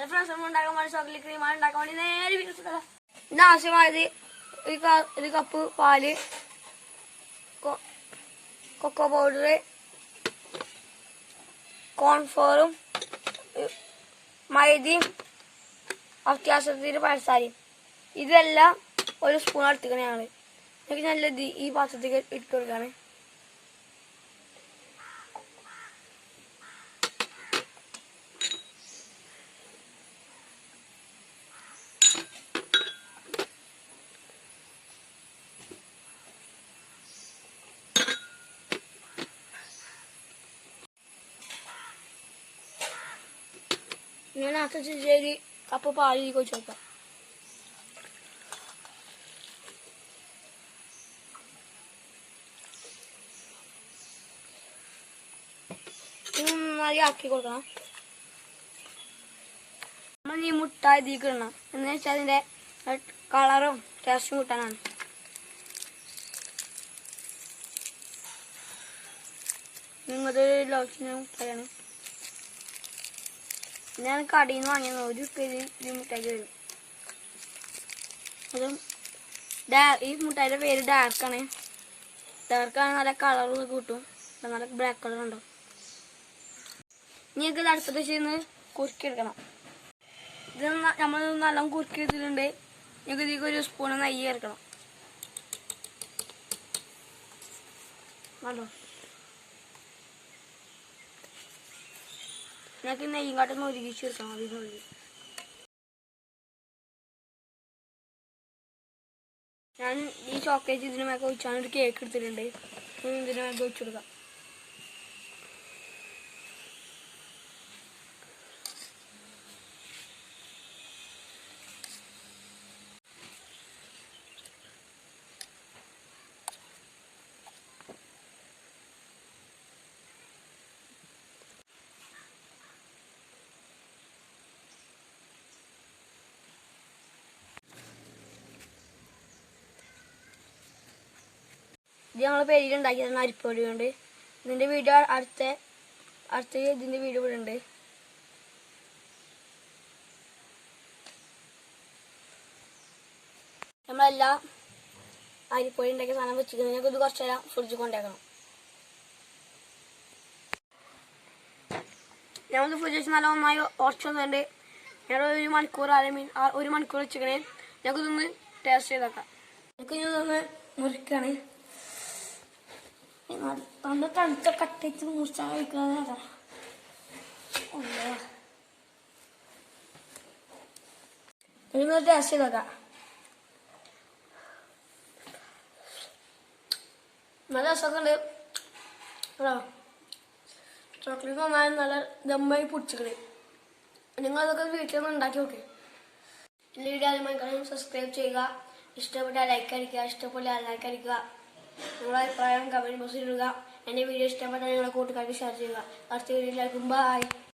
അത് ഫ്രണ്ട്സ് നമ്മൾ ഉണ്ടാക്കാൻ വേണ്ടി ചോക്ലേറ്റ് ക്രീമാണ് ഉണ്ടാക്കാൻ വേണ്ടി നേരെ വികസിക്കാം ഇതിന് ആവശ്യമായത് ഒരു കപ്പ് പാൽ കൊക്കോ പൗഡർ കോൺഫ്ലോറും മൈദയും അത്യാവശ്യത്തിന് പഴസാരിയും ഇതെല്ലാം ഒരു സ്പൂൺ എടുത്തിക്കണേ ആണ് എനിക്ക് നല്ല ഈ പാത്രത്തേക്ക് ഇട്ട് കൊടുക്കാണ്. അത്തച്ച് ശരി കപ്പ് പാലിലേക്ക് വെച്ച് വെക്കാം. നന്നായി കൊടുക്കണം. നമ്മൾ ഈ മുട്ട ഇതിലേക്ക് ഇടണം. എന്ന് വെച്ചാൽ അതിന്റെ കളറും ടേസ്റ്റും കൂട്ടാനാണ്. നിങ്ങളുടെ ലോക്കിന് മുട്ടയാണ് ഞാൻ കടയിൽ നിന്ന് വാങ്ങിയ ഒരു പേര് ഈ മുട്ടായി വരും. അതും ഈ മുട്ടായിയുടെ പേര് ഡാർക്കാണ് ഡാർക്കാണ് നല്ല കളർ കൂട്ടും. നല്ല ബ്ലാക്ക് കളർ ഉണ്ടോ? ഇനിയൊക്കെ ഇത് ചെയ്യുന്നത് കുറുക്കി കുറുക്കിയെടുക്കണം. ഇത് നമ്മൾ നല്ല കുറുക്കി എടുത്തിട്ടുണ്ട് ഞങ്ങൾക്ക് ഇതിലേക്ക് ഒരു സ്പൂൺ നെയ്യ് ചേർക്കണം. കണ്ടോ? ഞങ്ങൾക്ക് നെയ്യും ഒരുമിച്ച് ഒരുക്കിച്ച് എടുക്കണം അതിനുള്ളിൽ ഞാൻ ഈ ചോക്ലേറ്റ് ഇതിനുമൊക്കെ വെച്ചാണ് ഒരു കേക്ക് എടുത്തിട്ടുണ്ട്. ഇതിനുമൊക്കെ ഇതിന് മേക്കെ ഒഴിച്ചു കൊടുക്കാം. ഇത് ഞങ്ങൾ പേരിൽ ഉണ്ടാക്കിയതാണ് അരിപ്പൊടി കൊണ്ട്. ഇതിന്റെ വീഡിയോ അടുത്ത അടുത്ത ഇതിന്റെ വീഡിയോ ഇവിടെ ഉണ്ട്. നമ്മളെല്ലാം അരിപ്പൊടി ഉണ്ടാക്കിയ സാധനം വെച്ചിരിക്കുന്നത്. ഞങ്ങൾക്ക് ഇത് കുറച്ച് നേരം ഫ്രിഡ്ജിൽ കൊണ്ടേക്കണം. ഞങ്ങൾക്ക് ഫ്രിഡ്ജ് വെച്ച് നല്ല ഒന്നായി ഉറച്ചു വന്നിട്ടുണ്ട്. ഞങ്ങൾ ഒരു മണിക്കൂർ അര ഒരു മണിക്കൂർ വെച്ചിരിക്കണേ. ഞങ്ങൾക്ക് ഇതൊന്ന് ടേസ്റ്റ് ചെയ്തേക്കാം ഞങ്ങൾക്ക് ഇതൊന്ന് മുറിക്കാണ്. നല്ല തണുത്ത കട്ടയ്ക്ക് മുറിച്ചാൽ കഴിക്കാതെ ഇതൊന്ന് ടേസ്റ്റ് ചെയ്ത് നോക്കാം. നല്ല രസമൊക്കെ ചോക്ലേറ്റ് നന്നായി നല്ല ദമ്മായി പൊടിച്ചിക്കണേ നിങ്ങൾ അതൊക്കെ വീട്ടിൽ നിന്ന് ഉണ്ടാക്കി നോക്കേ. എന്റെ വീഡിയോ ആദ്യമായി കാണാൻ സബ്സ്ക്രൈബ് ചെയ്യുക. ഇഷ്ടപ്പെട്ടാൽ ലൈക്ക് അടിക്കുക. ഇഷ്ടപ്പെട്ടാൽ ലൈക്ക് അടിക്കുക. നിങ്ങളുടെ അഭിപ്രായം കമന്റ് ബോക്സിൽ ഇടുക. എന്റെ വീഡിയോ ഇഷ്ടപ്പെട്ടാൽ നിങ്ങളുടെ കൂട്ടുകാർക്ക് ഷെയർ ചെയ്യുക. അടുത്ത വീഡിയോയിലേക്കും ബൈ